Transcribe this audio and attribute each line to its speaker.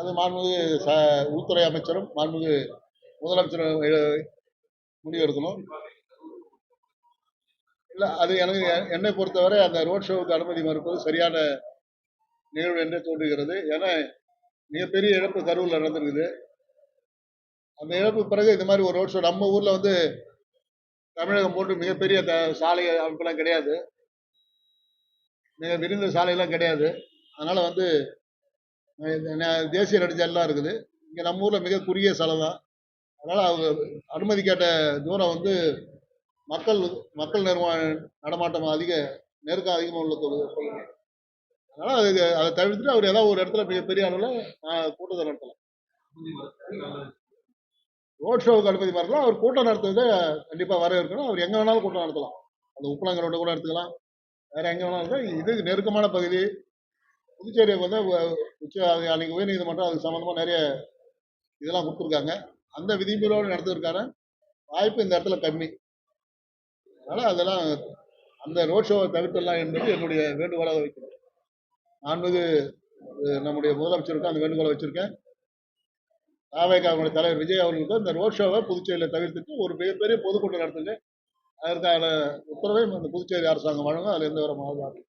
Speaker 1: அது மாண்புமிகு ச உள்துறை அமைச்சரும் மாண்புமிகு முதலமைச்சரும் முடிவெடுக்கணும். இல்லை அது எனக்கு என்னை பொறுத்தவரை அந்த ரோட் ஷோவுக்கு அனுமதி மறுப்பது சரியான நிகழ்வு என்றே தோன்றுகிறது. ஏன்னா மிகப்பெரிய இழப்பு கரூரில் நடந்திருக்குது. அந்த இழப்பு பிறகு இந்த மாதிரி ஒரு ரோட் ஷோ நம்ம ஊரில் வந்து தமிழகம் போன்று மிகப்பெரிய த சாலை அமைப்பெல்லாம் கிடையாது. மிக விரிந்த சாலையெல்லாம் கிடையாது. அதனால் வந்து தேசிய நெடுஞ்சாலைலாம் இருக்குது. இங்கே நம்ம ஊரில் மிக குறுகிய சாலை தான். அதனால் அவங்க அனுமதி கேட்ட தூரம் வந்து மக்கள் மக்கள் நிர்மா நடமாட்டம் அதிக நெருக்கம் அதிகமாக உள்ள தொகு- அதனால் அது அதை தவிர்த்துட்டு அவர் ஏதாவது ஒரு இடத்துல மிகப்பெரிய அளவில் கூட்டத்தை நடத்தலாம். ரோட் ஷோவுக்கு அனுமதி மாதிரிலாம் அவர் கூட்டம் நடத்துறதை கண்டிப்பாக வரவேற்கணும். அவர் எங்கே வேணாலும் கூட்டம் நடத்தலாம். அந்த உப்பளங்க கூட எடுத்துக்கலாம் வேறு எங்கே வேணாலும் இது நெருக்கமான பகுதி. புதுச்சேரியை வந்து உச்ச அது அன்னைக்கு உயர்நீதிமன்றம் அதுக்கு சம்மந்தமாக நிறைய இதெல்லாம் கொடுத்துருக்காங்க. அந்த விதிமுறையோடு நடத்துறதுக்கான வாய்ப்பு இந்த இடத்துல கம்மி. அதனால் அதெல்லாம் அந்த ரோட் ஷோவை தவிர்த்தலாம் என்பது என்னுடைய வேண்டுகோளாக வைக்கிறேன். நான் மீது நம்முடைய முதலமைச்சருக்கு அந்த வேண்டுகோளை வச்சிருக்கேன். தாவேகாவுடைய தலைவர் விஜய் அவர்களுக்கு இந்த ரோட் ஷோவை புதுச்சேரியில் தவிர்த்துட்டு ஒரு மிகப்பெரிய பொதுக்கூட்டம் நடத்துங்க அதற்கான உத்தரவை இந்த புதுச்சேரி அரசாங்கம் வழங்கும். அதில் எந்த ஒரு மாறுபாடு